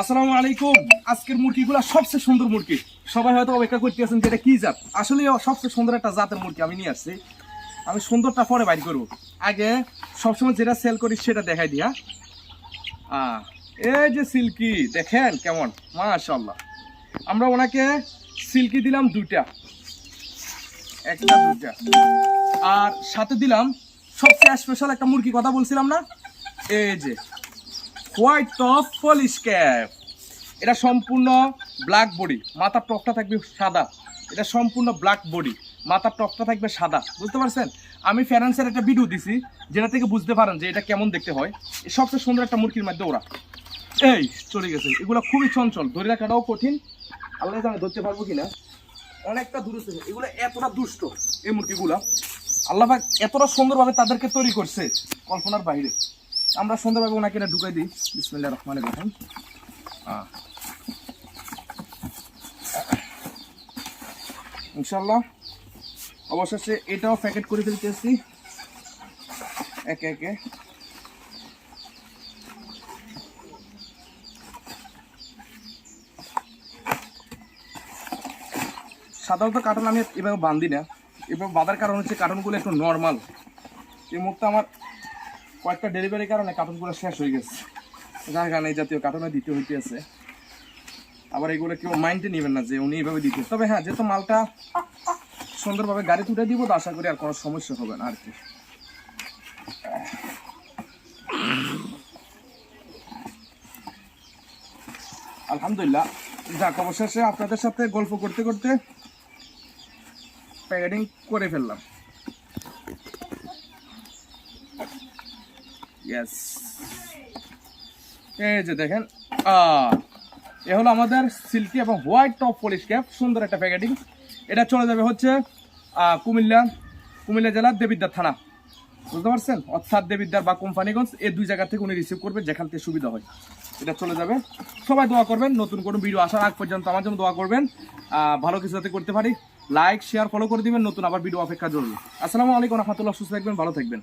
আসসালামু আলাইকুম। আজকের মুরগিগুলো সবচেয়ে সুন্দর মুরগি। সবাই হয়তো অপেক্ষা করতে আছেন যে এটা কি জাত? আসলে সবচেয়ে সুন্দর একটা জাতের মুরগি আমি নিয়ে আসছি। আমি সুন্দরটা পরে বাইর করব। আগে সবসময় যেটা সেল করি সেটা দেখাই দিয়া। এই যে সিল্কি, দেখেন কেমন? মাশাল্লাহ আমরা ওনাকে সিল্কি দিলাম দুইটা। একটা, দুইটা। আর সাথে দিলাম সবচেয়ে স্পেশাল একটা মুরগি কথা বলছিলাম না? এই যে হোয়াইট টপ পলিশ ক্যাপ এটা সম্পূর্ণ ব্ল্যাক বডি মাথার টপটা থাকবে সাদা। এটা সম্পূর্ণ ব্ল্যাক বডি মাথার টপটা থাকবে সাদা। বুঝতে পারছেন? আমি ফ্যারান্সের একটা ভিডিও দিছি, যেটা থেকে বুঝতে পারেন যে এটা কেমন দেখতে হয়। সবচেয়ে সুন্দর একটা মুরগির মধ্যে ওরা। এই, চলে গেছে। এগুলো খুবই চঞ্চল। ধরে রাখাটাও কঠিন। আল্লাহ জানে ধরতে পারব কিনা। অনেকটা দূরে এগুলো এতটা দুষ্ট, এই মুরগিগুলো। আল্লাহ এতটা সুন্দরভাবে তাদেরকে তৈরি করছে কল্পনার বাইরে। আমরা সুন্দরভাবে ওনাকে এটা ঢুকাই দিই। বিসমিল্লা রহমানের রহিম। ইনশাল্লাহ অবশেষে এটাও প্যাকেট করে ফেলতেছি একে একে। সাধারণত কার্টন আমি এভাবে বান্ধি না এভাবে বাঁধার কারণ হচ্ছে কার্টনগুলো একটু নর্মাল এই মুহূর্তে আমার কয়েকটা ডেলিভারির কারণে কার্টনগুলো শেষ হয়ে গেছে। যার কারণে এই জাতীয় কার্টনে দিতে হইতে আছে। আবার এগুলো কেউ মাইন্ডে নেবেন না যে উনি এইভাবে দিতে তবে হ্যাঁ যেহেতু মালটা সুন্দরভাবে গাড়ি তুলে দিব, তো আশা করি আর কোনো সমস্যা হবে না আর কি আলহামদুলিল্লাহ, যাক, অবশেষে আপনাদের সাথে গল্প করতে করতে প্যাকেটিং করে ফেললাম। এই যে দেখেন এ হলো আমাদের সিল্কি এবং হোয়াইট টপ পলিশ ক্যাপ সুন্দর একটা প্যাকেটিং এটা চলে যাবে হচ্ছে কুমিল্লা কুমিল্লা জেলার দেবিদ্দার থানা। বুঝতে পারছেন? অর্থাৎ দেবিদ্দার বা কোম্পানিগঞ্জ, এই দুই জায়গা থেকে উনি রিসিভ করবে, যেখান থেকে সুবিধা হয়। এটা চলে যাবে। সবাই দোয়া করবেন, নতুন কোনো ভিডিও আসার আগ পর্যন্ত আমার জন্য দোয়া করবেন। ভালো কিছু যাতে করতে পারি লাইক শেয়ার ফলো করে দিবেন, নতুন আবার ভিডিও অপেক্ষা জরুরি আসসালামু আলাইকুম, রহমতুল্লাহ, সুস্থ থাকবেন, ভালো থাকবেন।